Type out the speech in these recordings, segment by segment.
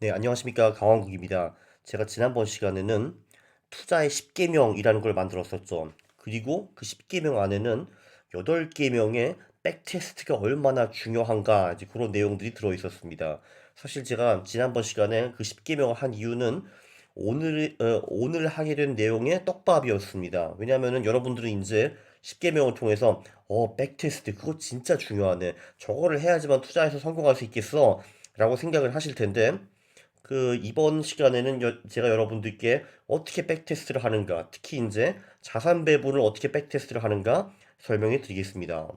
네, 안녕하십니까. 강원국입니다. 제가 지난번 시간에는 투자의 10계명이라는 걸 만들었었죠. 그리고 그 10계명 안에는 8계명의 백테스트가 얼마나 중요한가, 이제 그런 내용들이 들어 있었습니다. 사실 제가 지난번 시간에 그 10계명을 한 이유는 오늘, 어, 오늘 하게 된 내용의 떡밥이었습니다. 왜냐면은 여러분들은 이제 10계명을 통해서, 어, 백테스트, 그거 진짜 중요하네. 저거를 해야지만 투자에서 성공할 수 있겠어. 라고 생각을 하실 텐데, 그 이번 시간에는 여- 제가 여러분들께 어떻게 백테스트를 하는가, 특히 이제 자산 배분을 어떻게 백테스트를 하는가 설명해 드리겠습니다.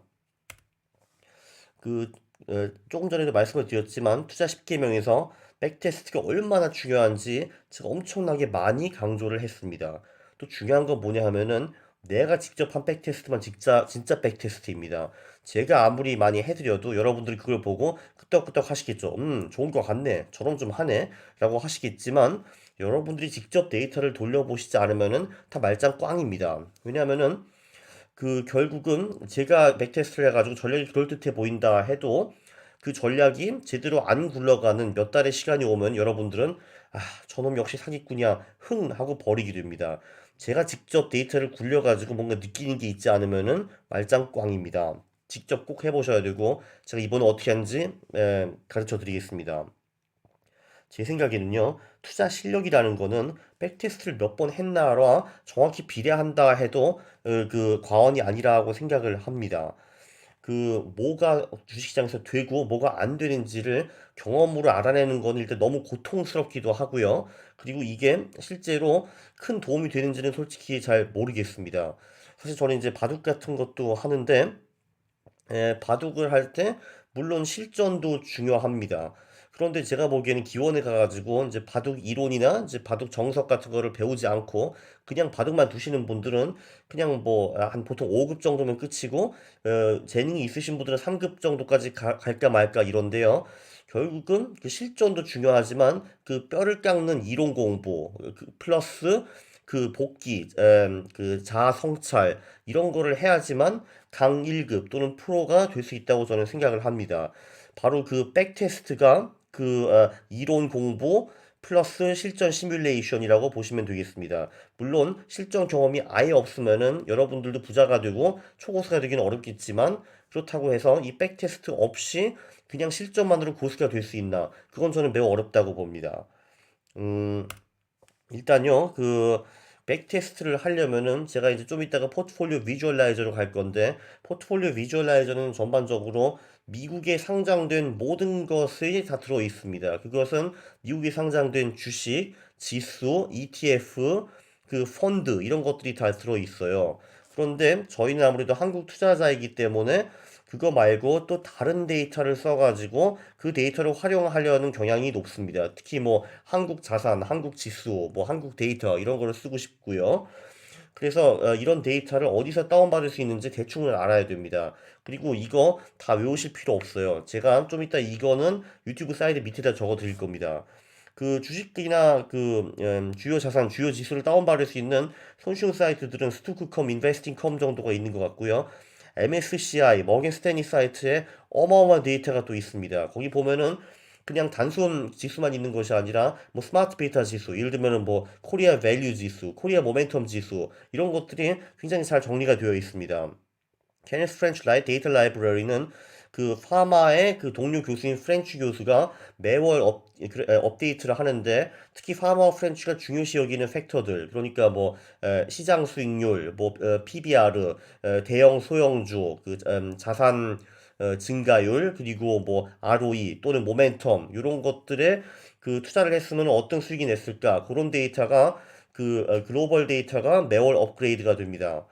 그 어, 조금 전에도 말씀을 드렸지만 투자 10계명에서 백테스트가 얼마나 중요한지 제가 엄청나게 많이 강조를 했습니다. 또 중요한 건 뭐냐 하면은 내가 직접 한 백테스트만 진짜 진짜 백테스트입니다. 제가 아무리 많이 해드려도 여러분들이 그걸 보고 끄떡끄떡 하시겠죠. 음, 좋은 거 같네. 저런 좀 하네. 라고 하시겠지만 여러분들이 직접 데이터를 돌려보시지 않으면은 다 말짱 꽝입니다. 왜냐하면은 그 결국은 제가 백테스트를 해가지고 전략이 그럴듯해 보인다 해도 그 전략이 제대로 안 굴러가는 몇 달의 시간이 오면 여러분들은 아, 저놈 역시 사기꾼이야. 흥 하고 버리게 됩니다. 제가 직접 데이터를 굴려가지고 뭔가 느끼는 게 있지 않으면은 말짱 꽝입니다. 직접 꼭 해보셔야 되고 제가 이번에 어떻게 하는지 에, 가르쳐 드리겠습니다. 제 생각에는요, 투자 실력이라는 거는 백테스트를 몇 번 했나와 정확히 비례한다 해도 어, 그 과언이 아니라고 생각을 합니다. 그 뭐가 주식시장에서 되고 뭐가 안 되는지를 경험으로 알아내는 건 일단 너무 고통스럽기도 하고요. 그리고 이게 실제로 큰 도움이 되는지는 솔직히 잘 모르겠습니다. 사실 저는 이제 바둑 같은 것도 하는데 에, 바둑을 할 때 물론 실전도 중요합니다. 그런데 제가 보기에는 기원에 가가지고 이제 바둑 이론이나 이제 바둑 정석 같은 거를 배우지 않고 그냥 바둑만 두시는 분들은 그냥 뭐 한 보통 5급 정도면 끝이고 어, 재능이 있으신 분들은 3급 정도까지 가- 갈까 말까 이런데요. 결국은 그 실전도 중요하지만 그 뼈를 깎는 이론 공부 그 플러스 그 복기, 음, 그 자아 성찰 이런 거를 해야지만 강 1급 또는 프로가 될 수 있다고 저는 생각을 합니다. 바로 그 백테스트가 그 어, 이론 공부 플러스 실전 시뮬레이션이라고 보시면 되겠습니다. 물론 실전 경험이 아예 없으면은 여러분들도 부자가 되고 초고수가 되기는 어렵겠지만 그렇다고 해서 이 백테스트 없이 그냥 실전만으로 고수가 될 수 있나? 그건 저는 매우 어렵다고 봅니다. 음, 일단요, 그 백테스트를 하려면은 제가 이제 좀 이따가 포트폴리오 비주얼라이저로 갈 건데 포트폴리오 비주얼라이저는 전반적으로 미국에 상장된 모든 것이 다 들어 있습니다. 그것은 미국에 상장된 주식, 지수, ETF, 그 펀드 이런 것들이 다 들어 있어요. 그런데 저희는 아무래도 한국 투자자이기 때문에 그거 말고 또 다른 데이터를 써가지고 그 데이터를 활용하려는 경향이 높습니다. 특히 뭐 한국 자산, 한국 지수, 뭐 한국 데이터 이런 거를 쓰고 싶고요. 그래서 어, 이런 데이터를 어디서 다운받을 수 있는지 대충은 알아야 됩니다. 그리고 이거 다 외우실 필요 없어요. 제가 좀 이따 이거는 유튜브 사이트 밑에다 적어 드릴 겁니다. 그 주식이나 그 음, 주요 자산, 주요 지수를 다운받을 수 있는 손쉬운 사이트들은 스투크컴, 인베스팅컴 정도가 있는 것 같고요. MSCI, 머겐 스탠리 사이트에 어마어마한 데이터가 또 있습니다. 거기 보면은 그냥 단순 지수만 있는 것이 아니라 뭐 스마트 베이타 지수, 예를 들면은 뭐 코리아 밸류 지수, 코리아 모멘텀 지수 이런 것들이 굉장히 잘 정리가 되어 있습니다. 케네스 프렌치 라이 데이터 라이브러리는 그 파마의 그 동료 교수인 프렌치 교수가 매월 업, 그, 에, 업데이트를 하는데 특히 파마 프렌치가 중요시 여기는 팩터들 그러니까 뭐 에, 시장 수익률, 뭐 어, PBR, 에, 대형 소형주, 그 음, 자산 어, 증가율 그리고 뭐 ROE 또는 모멘텀 이런 것들에 그 투자를 했으면 어떤 수익이 냈을까 그런 데이터가 그 어, 글로벌 데이터가 매월 업그레이드가 됩니다.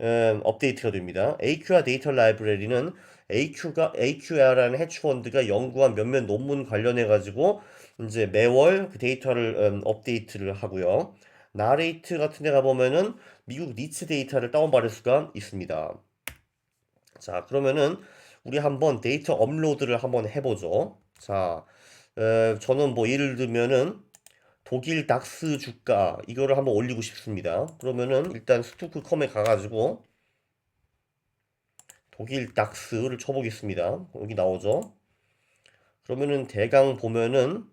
음, 업데이트가 됩니다. AQR 데이터 라이브러리는 AQ가 AQR라는 헤지펀드가 연구한 몇몇 논문 관련해 가지고 이제 매월 그 데이터를 음, 업데이트를 하고요. 나레이트 같은 데 가보면은 미국 니츠 데이터를 다운받을 수가 있습니다. 자, 그러면은 우리 한번 데이터 업로드를 한번 해보죠. 자, 에, 저는 뭐 예를 들면은 독일 닥스 주가 이거를 한번 올리고 싶습니다. 그러면은 일단 스투크컴에 가가지고 독일 닥스를 쳐보겠습니다. 여기 나오죠. 그러면은 대강 보면은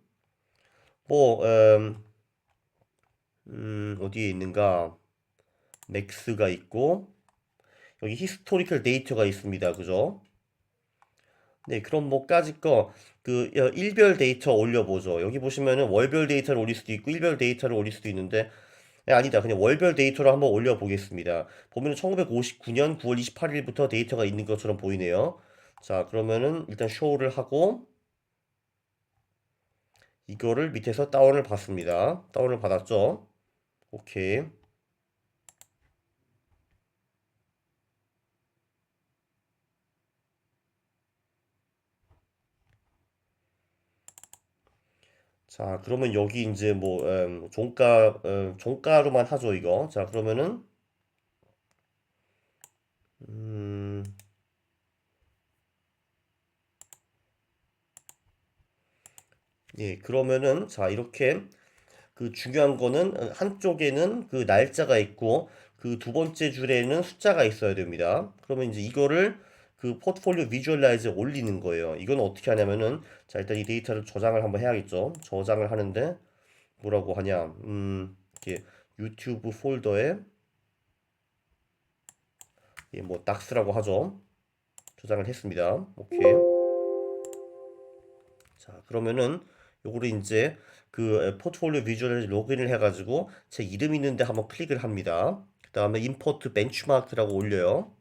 뭐 음, 음, 어디에 있는가? 맥스가 있고 여기 히스토리컬 데이터가 있습니다. 그죠? 네, 그럼 뭐까지 거, 그, 어, 일별 데이터 올려보죠. 여기 보시면은 월별 데이터를 올릴 수도 있고, 일별 데이터를 올릴 수도 있는데, 네, 아니다. 그냥 월별 데이터로 한번 올려보겠습니다. 보면은 1959년 9월 28일부터 데이터가 있는 것처럼 보이네요. 자, 그러면은 일단 쇼를 하고, 이거를 밑에서 다운을 받습니다. 다운을 받았죠? 오케이. 자, 그러면 여기 이제 뭐 음, 종가 음, 종가로만 하죠, 이거. 자, 그러면은 음, 예, 그러면은 자, 이렇게 그 중요한 거는 한쪽에는 그 날짜가 있고 그 두 번째 줄에는 숫자가 있어야 됩니다. 그러면 이제 이거를 그 포트폴리오 비주얼라이즈에 올리는 거예요. 이건 어떻게 하냐면은 자 일단 이 데이터를 저장을 한번 해야겠죠. 저장을 하는데 뭐라고 하냐? 음 이렇게 유튜브 폴더에 예 뭐 닥스라고 하죠. 저장을 했습니다. 오케이. 자 그러면은 요거를 이제 그 포트폴리오 비주얼라이즈 로그인을 해가지고 제 이름 있는데 한번 클릭을 합니다. 그 다음에 임포트 벤치마크라고 올려요.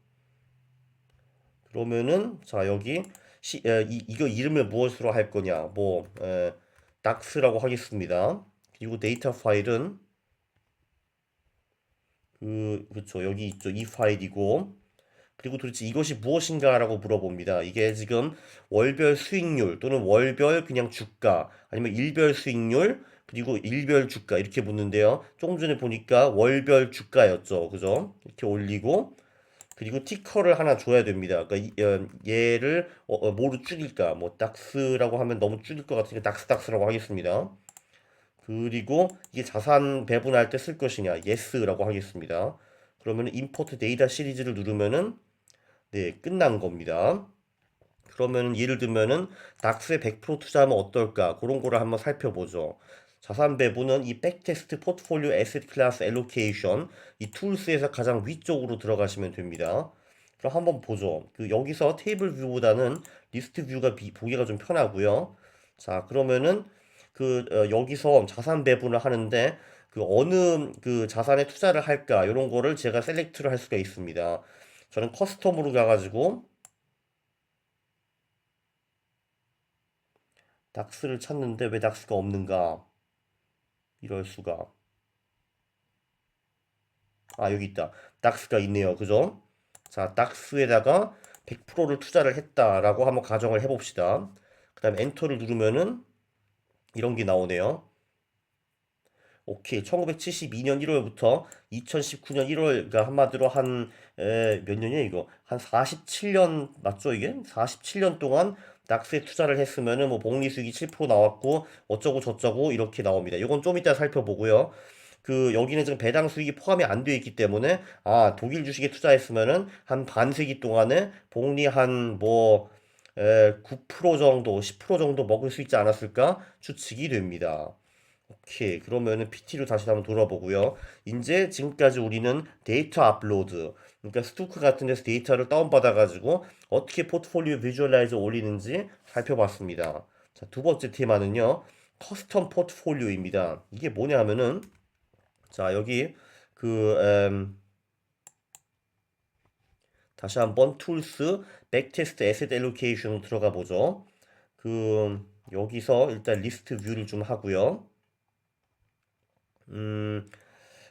그러면은 자 여기 시, 에, 이, 이거 이름을 무엇으로 할 거냐 뭐 에, 닥스라고 하겠습니다. 그리고 데이터 파일은 그 그렇죠 여기 있죠 이 파일이고 그리고 도대체 이것이 무엇인가라고 물어봅니다. 이게 지금 월별 수익률 또는 월별 그냥 주가 아니면 일별 수익률 그리고 일별 주가 이렇게 묻는데요. 조금 전에 보니까 월별 주가였죠. 그죠? 이렇게 올리고 그리고 티커를 하나 줘야 됩니다. 그러니까 이- 어, 얘를 어, 어, 뭐로 줄일까? 뭐 닥스라고 하면 너무 줄일 것 같으니까 닥스 닥스라고 하겠습니다. 그리고 이게 자산 배분할 때 쓸 것이냐? yes라고 하겠습니다. 그러면 임포트 데이터 시리즈를 누르면은 네, 끝난 겁니다. 그러면 예를 들면은 닥스에 100% 투자하면 어떨까? 그런 거를 한번 살펴보죠. 자산 배분은 이 백테스트 포트폴리오 에셋 클래스 엘로케이션 이 툴스에서 가장 위쪽으로 들어가시면 됩니다. 그럼 한번 보죠. 그 여기서 테이블 뷰보다는 리스트 뷰가 비, 보기가 좀 편하고요. 자, 그러면은 그 어, 여기서 자산 배분을 하는데 그 어느 그 자산에 투자를 할까 이런 거를 제가 셀렉트를 할 수가 있습니다. 저는 커스텀으로 가가지고 닥스를 찾는데 왜 닥스가 없는가? 이럴 수가. 아, 여기 있다. 닥스가 있네요. 그죠? 자, 닥스에다가 100%를 투자를 했다라고 한번 가정을 해봅시다. 그 다음에 엔터를 누르면은 이런 게 나오네요. 오케이. 1972년 1월부터 2019년 1월, 그러니까 한마디로 한, 에, 몇 년이야, 이거? 한 47년, 맞죠, 이게? 47년 동안 닥스에 투자를 했으면은 뭐 복리 수익이 7% 나왔고, 어쩌고 저쩌고 이렇게 나옵니다. 이건 좀 이따 살펴보고요. 그, 여기는 지금 배당 수익이 포함이 안 되어 있기 때문에, 아, 독일 주식에 투자했으면은 한 반세기 동안에 복리 한 뭐, 에, 9% 정도, 10% 정도 먹을 수 있지 않았을까 추측이 됩니다. 오케이. 그러면은 PT로 다시 한번 돌아보고요. 이제 지금까지 우리는 데이터 업로드, 그러니까 스토크 같은 데서 데이터를 다운받아가지고 어떻게 포트폴리오 비주얼라이저 올리는지 살펴봤습니다. 자, 두 번째 테마는요. 커스텀 포트폴리오입니다. 이게 뭐냐 하면은, 자, 여기 그, 음, 다시 한번 툴스, 백테스트 에셋 엘로케이션으로 들어가 보죠. 그, 여기서 일단 리스트 뷰를 좀 하고요. 음,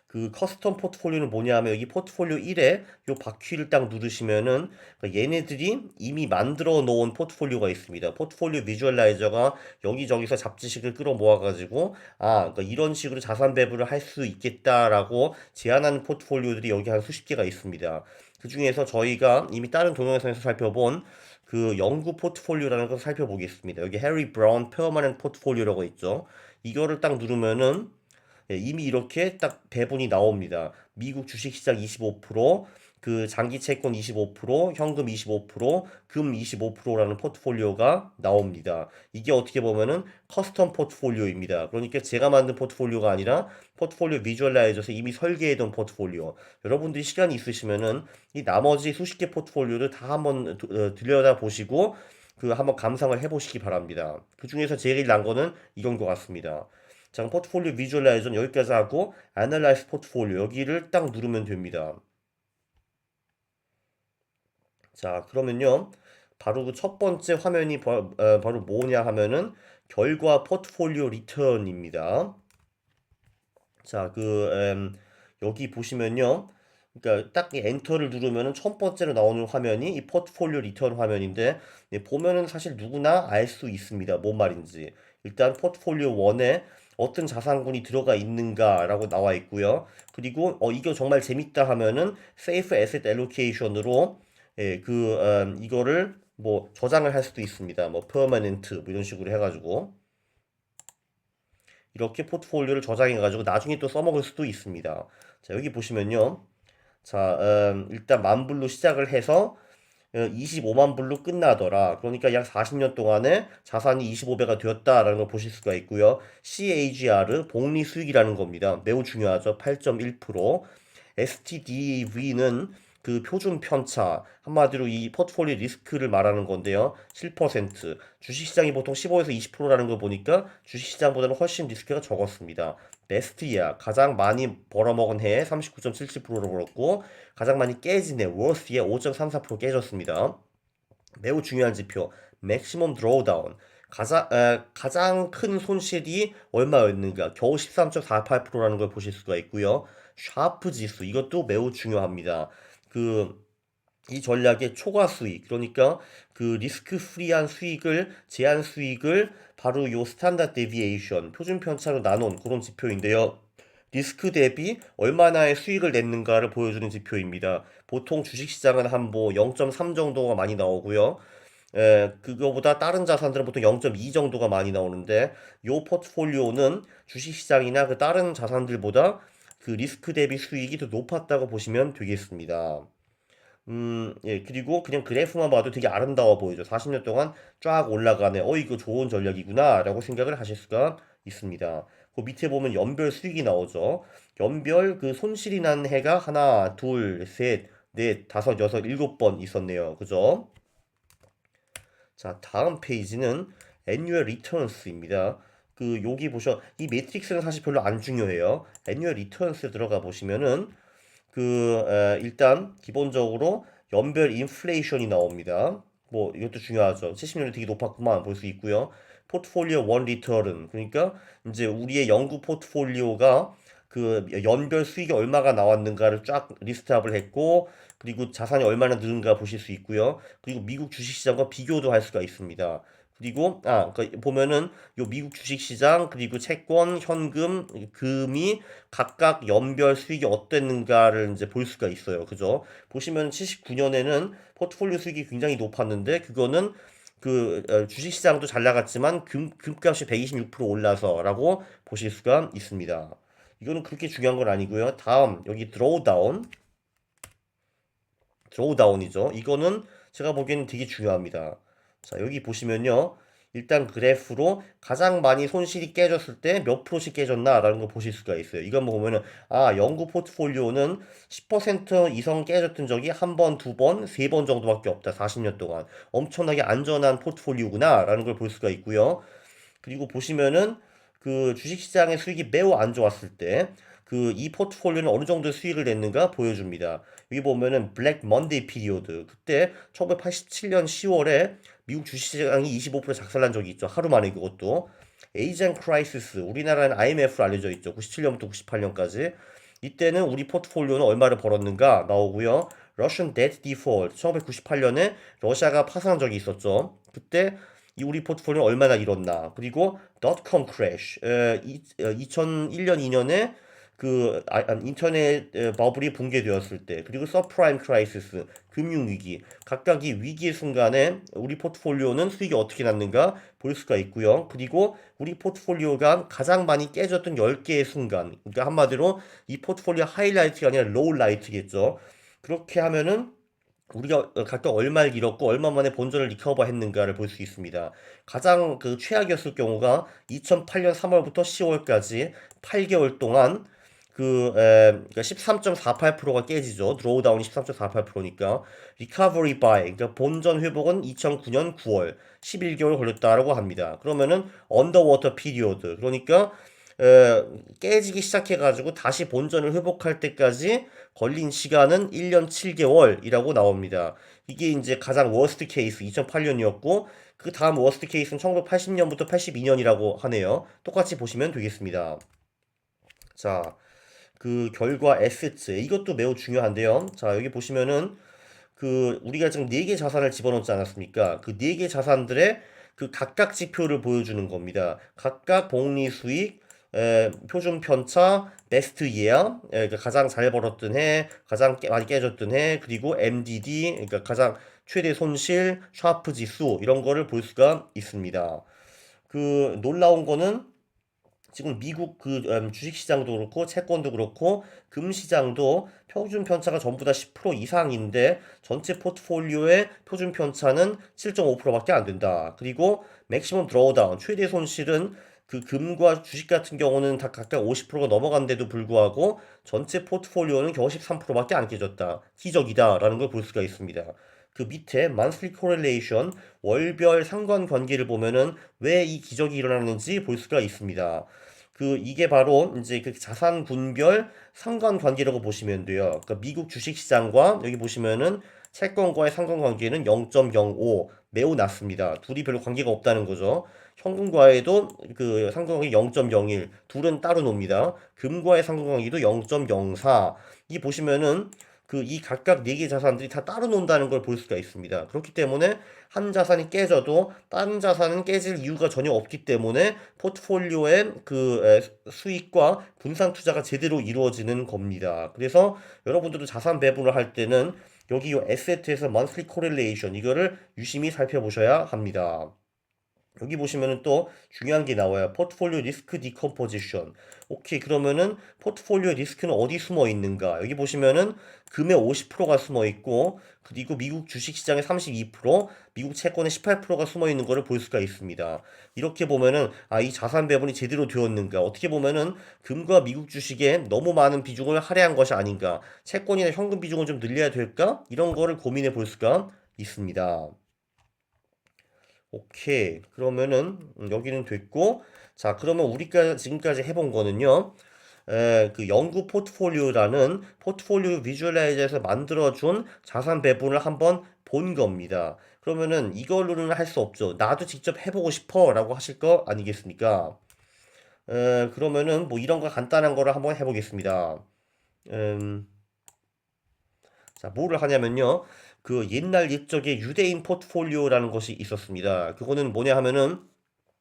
그 커스텀 포트폴리오는 뭐냐 하면 여기 포트폴리오 1에 요 바퀴를 딱 누르시면은 그러니까 얘네들이 이미 만들어 놓은 포트폴리오가 있습니다. 포트폴리오 비주얼라이저가 여기저기서 잡지식을 끌어 모아 가지고 아, 그러니까 이런 식으로 자산 배분을 할 수 있겠다라고 제안하는 포트폴리오들이 여기 한 수십 개가 있습니다. 그 중에서 저희가 이미 다른 동영상에서 살펴본 그 연구 포트폴리오라는 것을 살펴보겠습니다. 여기 해리 브라운 페어마넨 포트폴리오라고 있죠. 이거를 딱 누르면은 예, 이미 이렇게 딱 배분이 나옵니다. 미국 주식시장 25%, 그 장기 채권 25%, 현금 25%, 금 25%라는 포트폴리오가 나옵니다. 이게 어떻게 보면은 커스텀 포트폴리오입니다. 그러니까 제가 만든 포트폴리오가 아니라 포트폴리오 비주얼라이저에서 이미 설계해둔 포트폴리오. 여러분들이 시간이 있으시면은 이 나머지 수십 개 포트폴리오를 다 한번 도- 어, 들여다 보시고 그 한번 감상을 해보시기 바랍니다. 그 중에서 제일 난 거는 이건 것 같습니다. 자, 포트폴리오 비주얼라이저는 여기까지 하고 애널라이즈 포트폴리오 여기를 딱 누르면 됩니다. 자, 그러면요. 바로 그 첫 번째 화면이 바, 어, 바로 뭐냐 하면은 결과 포트폴리오 리턴입니다. 자, 그 음, 여기 보시면요. 그러니까 딱 이 엔터를 누르면은 첫 번째로 나오는 화면이 이 포트폴리오 리턴 화면인데 네, 보면은 사실 누구나 알 수 있습니다. 뭔 말인지. 일단 포트폴리오 1에 어떤 자산군이 들어가 있는가라고 나와 있고요. 그리고 어 이거 정말 재밌다 하면은 세이프 에셋 알로케이션으로 예, 그 음, 이거를 뭐 저장을 할 수도 있습니다. 뭐 퍼머넨트 뭐 이런 식으로 해가지고 이렇게 포트폴리오를 저장해가지고 나중에 또 써먹을 수도 있습니다. 자 여기 보시면요. 자 음, 일단 만 불로 시작을 해서 어, 25만 불로 끝나더라. 그러니까 약 40년 동안에 자산이 25배가 되었다라는 걸 보실 수가 있고요. CAGR 복리 수익이라는 겁니다. 매우 중요하죠. 8.1%. STDV는 그 표준 편차 한마디로 이 포트폴리오 리스크를 말하는 건데요. 7% 주식시장이 보통 15에서 20%라는 걸 보니까 주식시장보다는 훨씬 리스크가 적었습니다. 베스트야 가장 많이 벌어먹은 해에 39.77%로 벌었고 가장 많이 깨진 해 워스에 5.34% 깨졌습니다. 매우 중요한 지표 맥시멈 드로우다운 가장 에, 가장 큰 손실이 얼마였는가 겨우 13.48%라는 걸 보실 수가 있고요. 샤프 지수 이것도 매우 중요합니다. 그 이 전략의 초과 수익 그러니까 그 리스크 프리한 수익을 제한 수익을 바로 요 스탠다드 데비에이션 표준 편차로 나눈 그런 지표인데요. 리스크 대비 얼마나의 수익을 냈는가를 보여주는 지표입니다. 보통 주식시장은 한 뭐 0.3 정도가 많이 나오고요. 에, 그거보다 다른 자산들은 보통 0.2 정도가 많이 나오는데 요 포트폴리오는 주식시장이나 그 다른 자산들보다 그 리스크 대비 수익이 더 높았다고 보시면 되겠습니다. 음, 예, 그리고 그냥 그래프만 봐도 되게 아름다워 보이죠. 40년 동안 쫙 올라가네. 어, 이거 좋은 전략이구나. 라고 생각을 하실 수가 있습니다. 그 밑에 보면 연별 수익이 나오죠. 연별 그 손실이 난 해가 하나, 둘, 셋, 넷, 다섯, 여섯, 일곱 번 있었네요. 그죠? 자, 다음 페이지는 annual returns입니다. 그 여기 보셔 이 매트릭스는 사실 별로 안 중요해요. annual returns에 들어가 보시면은 그 에, 일단 기본적으로 연별 인플레이션이 나옵니다. 뭐 이것도 중요하죠. 70년대 되게 높았구만 볼 수 있고요. 포트폴리오 원 리턴은 그러니까 이제 우리의 연구 포트폴리오가 그 연별 수익이 얼마가 나왔는가를 쫙 리스트업을 했고 그리고 자산이 얼마나 느는가 보실 수 있고요. 그리고 미국 주식시장과 비교도 할 수가 있습니다. 그리고 아 그러니까 보면은 요 미국 주식시장 그리고 채권, 현금, 금이 각각 연별 수익이 어땠는가를 이제 볼 수가 있어요. 그죠? 보시면 79년에는 포트폴리오 수익이 굉장히 높았는데 그거는 그 어, 주식시장도 잘 나갔지만 금, 금값이 126% 올라서라고 보실 수가 있습니다. 이거는 그렇게 중요한 건 아니고요. 다음 여기 드로우다운 드로우다운이죠. 이거는 제가 보기에는 되게 중요합니다. 자, 여기 보시면요. 일단 그래프로 가장 많이 손실이 깨졌을 때 몇 프로씩 깨졌나라는 걸 보실 수가 있어요. 이건 뭐 보면은 아, 연구 포트폴리오는 10% 이상 깨졌던 적이 한 번, 두 번, 세 번 정도밖에 없다. 40년 동안. 엄청나게 안전한 포트폴리오구나라는 걸 볼 수가 있고요. 그리고 보시면은 그 주식시장의 수익이 매우 안 좋았을 때 그이 포트폴리오는 어느 정도 수익을 냈는가 보여줍니다. 여기 보면은 블랙 먼데이 피리오드 그때 1987년 10월에 미국 주식시장이 25% 작살난 적이 있죠. 하루 만에 그것도 에이전 크라이시스 우리나라는 IMF로 알려져 있죠. 97년부터 98년까지 이때는 우리 포트폴리오는 얼마를 벌었는가 나오고요. Russian Debt Default 1998년에 러시아가 파산한 적이 있었죠. 그때 이 우리 포트폴리오는 얼마나 잃었나 그리고 닷컴 크래쉬 에, 이, 어, 2001년 2년에 그 아, 아, 에, 버블이 붕괴되었을 때 그리고 서프라임 크라이시스 금융 위기 각각 이 위기의 순간에 우리 포트폴리오는 수익이 어떻게 났는가 볼 수가 있고요 그리고 우리 포트폴리오가 가장 많이 깨졌던 10개의 순간 그러니까 한마디로 이 포트폴리오 하이라이트가 아니라 로우 라이트겠죠 그렇게 하면은 우리가 각각 얼마를 잃었고 얼마 만에 본전을 리커버 했는가를 볼 수 있습니다. 가장 그 최악이었을 경우가 2008년 3월부터 10월까지 8개월 동안 그 에, 그러니까 13.48%가 깨지죠. 드로우다운이 13.48%니까 리커버리 바이 그러니까 본전 회복은 2009년 9월 11개월 걸렸다라고 합니다. 그러면은 언더워터 피리오드 그러니까 에, 깨지기 시작해가지고 다시 본전을 회복할 때까지 걸린 시간은 1년 7개월이라고 나옵니다. 이게 이제 가장 워스트 케이스 2008년이었고 그 다음 워스트 케이스는 1980년부터 82년이라고 하네요. 똑같이 보시면 되겠습니다. 자, 그 결과 에세트 이것도 매우 중요한데요. 자, 여기 보시면은 그 우리가 지금 네 개 자산을 집어넣지 않았습니까? 그 네 개 자산들의 그 각각 지표를 보여주는 겁니다. 각각 복리 수익, 에, 표준 편차, 베스트 이어, 에, 그러니까 가장 잘 벌었던 해, 가장 깨, 많이 깨졌던 해, 그리고 MDD, 그러니까 가장 최대 손실, 샤프 지수 이런 거를 볼 수가 있습니다. 그 놀라운 거는 지금 미국 그 음, 주식시장도 그렇고 채권도 그렇고 금시장도 표준 편차가 전부 다 10% 이상인데 전체 포트폴리오의 표준 편차는 7.5%밖에 안 된다. 그리고 맥시멈 드로우다운 최대 손실은 그 금과 주식 같은 경우는 다 각각 50%가 넘어간데도 불구하고 전체 포트폴리오는 겨우 13%밖에 안 깨졌다. 기적이다라는 걸 볼 수가 있습니다. 그 밑에 monthly correlation 월별 상관관계를 보면은 왜 이 기적이 일어나는지 볼 수가 있습니다. 그 이게 바로 이제 그 자산 분별 상관관계라고 보시면 돼요. 그러니까 미국 주식시장과 여기 보시면은 채권과의 상관관계는 0.05 매우 낮습니다. 둘이 별로 관계가 없다는 거죠. 현금과에도 그 상관관계 0.01 둘은 따로 놉니다. 금과의 상관관계도 0.04 이 보시면은 그 이 각각 네 개 자산들이 다 따로 논다는 걸 볼 수가 있습니다. 그렇기 때문에 한 자산이 깨져도 다른 자산은 깨질 이유가 전혀 없기 때문에 포트폴리오의 그 수익과 분산 투자가 제대로 이루어지는 겁니다. 그래서 여러분들도 자산 배분을 할 때는 여기 이 에세트에서 monthly correlation 이거를 유심히 살펴보셔야 합니다. 여기 보시면은 또 중요한 게 나와요. 포트폴리오 리스크 디컴포지션. 오케이. 그러면은 포트폴리오 리스크는 어디 숨어 있는가? 여기 보시면은 금의 50%가 숨어 있고 그리고 미국 주식 시장의 32%, 미국 채권의 18%가 숨어 있는 것을 볼 수가 있습니다. 이렇게 보면은 아, 이 자산 배분이 제대로 되었는가? 어떻게 보면은 금과 미국 주식에 너무 많은 비중을 할애한 것이 아닌가? 채권이나 현금 비중을 좀 늘려야 될까? 이런 거를 고민해 볼 수가 있습니다. 오케이. 그러면은 음, 여기는 됐고 자, 그러면 우리가 지금까지 해본 거는요. 에, 그 연구 포트폴리오라는 포트폴리오 비주얼라이저에서 만들어준 자산 배분을 한번 본 겁니다. 그러면은 이걸로는 할 수 없죠. 나도 직접 해보고 싶어 라고 하실 거 아니겠습니까? 에, 그러면은 뭐 이런 거 간단한 거를 한번 해보겠습니다. 음, 자, 뭐를 하냐면요. 그 옛날 옛적에 유대인 포트폴리오라는 것이 있었습니다. 그거는 뭐냐 하면은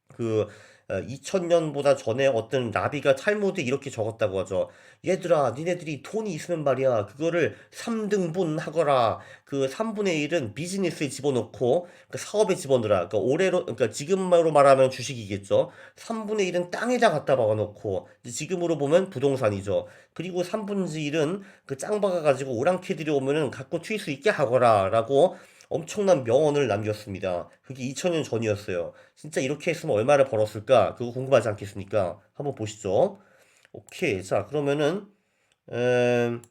그 2000년보다 어, 전에 어떤 나비가 탈무드에 이렇게 적었다고 하죠. 얘들아, 니네들이 돈이 있으면 말이야. 그거를 3등분 하거라. 그 3분의 1은 비즈니스에 집어넣고 그 사업에 집어넣으라. 그러니까 올해로 그러니까 지금으로 말하면 주식이겠죠. 3분의 1은 땅에다 갖다 박아놓고 지금으로 보면 부동산이죠. 그리고 3분의 1은 그 짱 박아가지고 오랑캐들이 오면은 갖고 튈 수 있게 하거라 라고 엄청난 명언을 남겼습니다. 그게 2000년 전이었어요. 진짜 이렇게 했으면 얼마를 벌었을까? 그거 궁금하지 않겠습니까? 한번 보시죠. 오케이. 자, 그러면은, 음,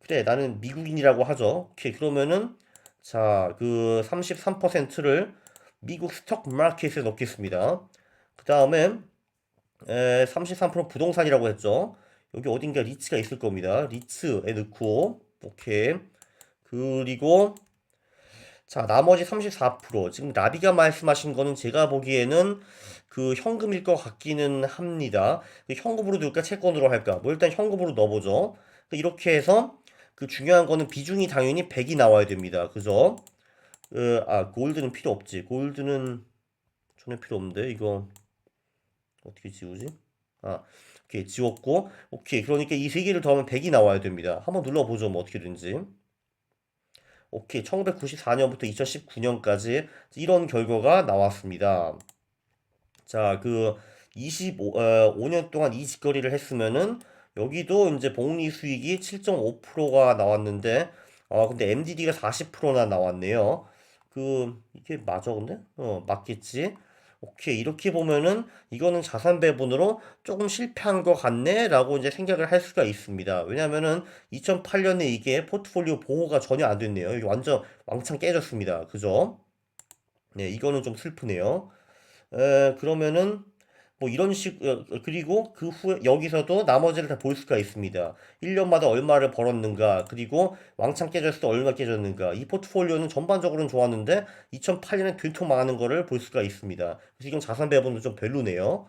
그래, 나는 미국인이라고 하죠. 오케이. 그러면은, 자, 그 33%를 미국 스톡 마켓에 넣겠습니다. 그 다음에, 33% 부동산이라고 했죠. 여기 어딘가 리츠가 있을 겁니다. 리츠에 넣고, 오케이. 그리고, 자, 나머지 34%. 지금 나비가 말씀하신 거는 제가 보기에는 그 현금일 것 같기는 합니다. 그 현금으로 넣을까 채권으로 할까? 뭐 일단 현금으로 넣어보죠. 그 이렇게 해서 그 중요한 거는 비중이 당연히 100이 나와야 됩니다. 그죠? 그, 아, 골드는 필요 없지. 골드는 전혀 필요 없는데 이거 어떻게 지우지? 아, 오케이 지웠고 오케이 그러니까 이 세 개를 더하면 100이 나와야 됩니다. 한번 눌러보죠. 뭐 어떻게든지. 오케이. 1994년부터 2019년까지 이런 결과가 나왔습니다. 자, 그 25, 어, 5년 동안 이 직거래를 했으면은 여기도 이제 복리 수익이 7.5%가 나왔는데 아 근데 MDD가 40%나 나왔네요. 그 이게 맞아 근데? 어 맞겠지. 오케이 이렇게 보면은 이거는 자산 배분으로 조금 실패한 것 같네라고 이제 생각을 할 수가 있습니다. 왜냐면은 2008년에 이게 포트폴리오 보호가 전혀 안 됐네요. 완전 왕창 깨졌습니다. 그죠? 네, 이거는 좀 슬프네요. 에, 그러면은 뭐 이런 식 어, 그리고 그 후에 여기서도 나머지를 다 볼 수가 있습니다. 1년마다 얼마를 벌었는가 그리고 왕창 깨졌을 때 얼마 깨졌는가 이 포트폴리오는 전반적으로는 좋았는데 2008년에 된통 망하는 거를 볼 수가 있습니다. 이건 자산 배분도 좀 별로네요.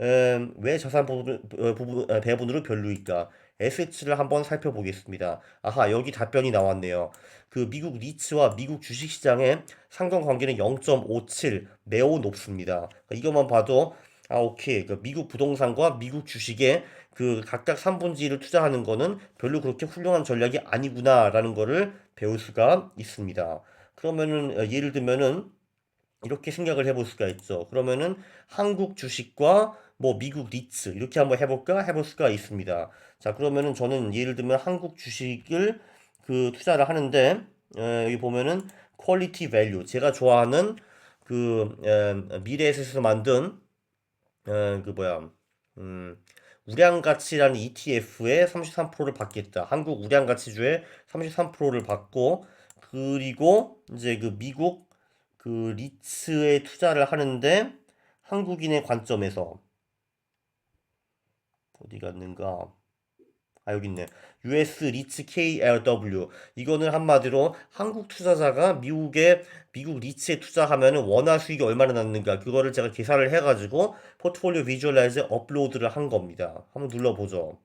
음, 왜 자산 부분, 어, 어, 배분으로 별로일까? 에셋츠를 한번 살펴보겠습니다. 아하, 여기 답변이 나왔네요. 그 미국 리츠와 미국 주식시장의 상관관계는 0.57 매우 높습니다. 이것만 봐도 아, 오케이. 그 미국 부동산과 미국 주식에 그 각각 3분의 1을 투자하는 거는 별로 그렇게 훌륭한 전략이 아니구나라는 거를 배울 수가 있습니다. 그러면은 어, 예를 들면은 이렇게 생각을 해볼 수가 있죠. 그러면은 한국 주식과 뭐 미국 리츠 이렇게 한번 해볼까 해볼 수가 있습니다. 자 그러면은 저는 예를 들면 한국 주식을 그 투자를 하는데 에, 여기 보면은 퀄리티 밸류 제가 좋아하는 그 에, 미래에셋에서 만든 에, 그 뭐야 음, 우량가치라는 ETF에 33%를 받겠다. 한국 우량가치주에 33%를 받고 그리고 이제 그 미국 그 리츠에 투자를 하는데 한국인의 관점에서 어디 갔는가? 아 여기 있네. US 리츠 KLW 이거는 한마디로 한국 투자자가 미국에 미국 리츠에 투자하면은 원화 수익이 얼마나 났는가 그거를 제가 계산을 해가지고 포트폴리오 비주얼라이즈 업로드를 한 겁니다. 한번 눌러보죠.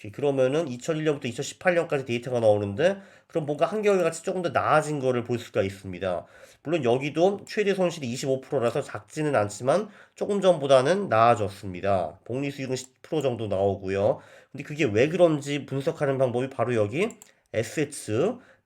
오케이, 그러면은 2001년부터 2018년까지 데이터가 나오는데 그럼 뭔가 한겨울같이 조금 더 나아진 거를 볼 수가 있습니다. 물론 여기도 최대 손실이 25%라서 작지는 않지만 조금 전보다는 나아졌습니다. 복리 수익은 10% 정도 나오고요. 근데 그게 왜 그런지 분석하는 방법이 바로 여기 assets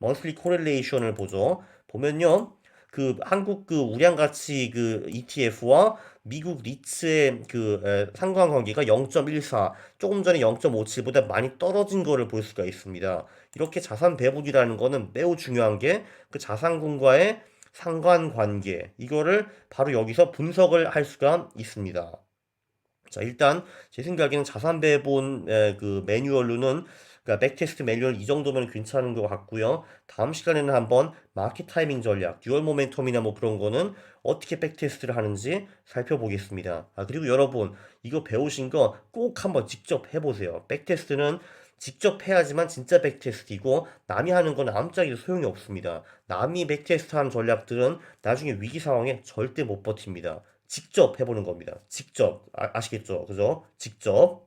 monthly correlation을 보죠. 보면요. 그 한국 그 우량 가치 그 ETF와 미국 리츠의 그 에, 상관관계가 0.14, 조금 전에 0.57보다 많이 떨어진 거를 볼 수가 있습니다. 이렇게 자산 배분이라는 거는 매우 중요한 게 그 자산군과의 상관관계 이거를 바로 여기서 분석을 할 수가 있습니다. 자, 일단 제 생각에는 자산 배분 에, 그 매뉴얼로는 그러니까 백테스트 매뉴얼 이 정도면 괜찮은 것 같고요. 다음 시간에는 한번 마켓 타이밍 전략, 듀얼 모멘텀이나 뭐 그런 거는 어떻게 백테스트를 하는지 살펴보겠습니다. 아, 그리고 여러분 이거 배우신 거 꼭 한번 직접 해보세요. 백테스트는 직접 해야지만 진짜 백테스트이고 남이 하는 건 아무짝에도 소용이 없습니다. 남이 백테스트 한 전략들은 나중에 위기 상황에 절대 못 버팁니다. 직접 해보는 겁니다. 직접 아, 아시겠죠? 그죠? 직접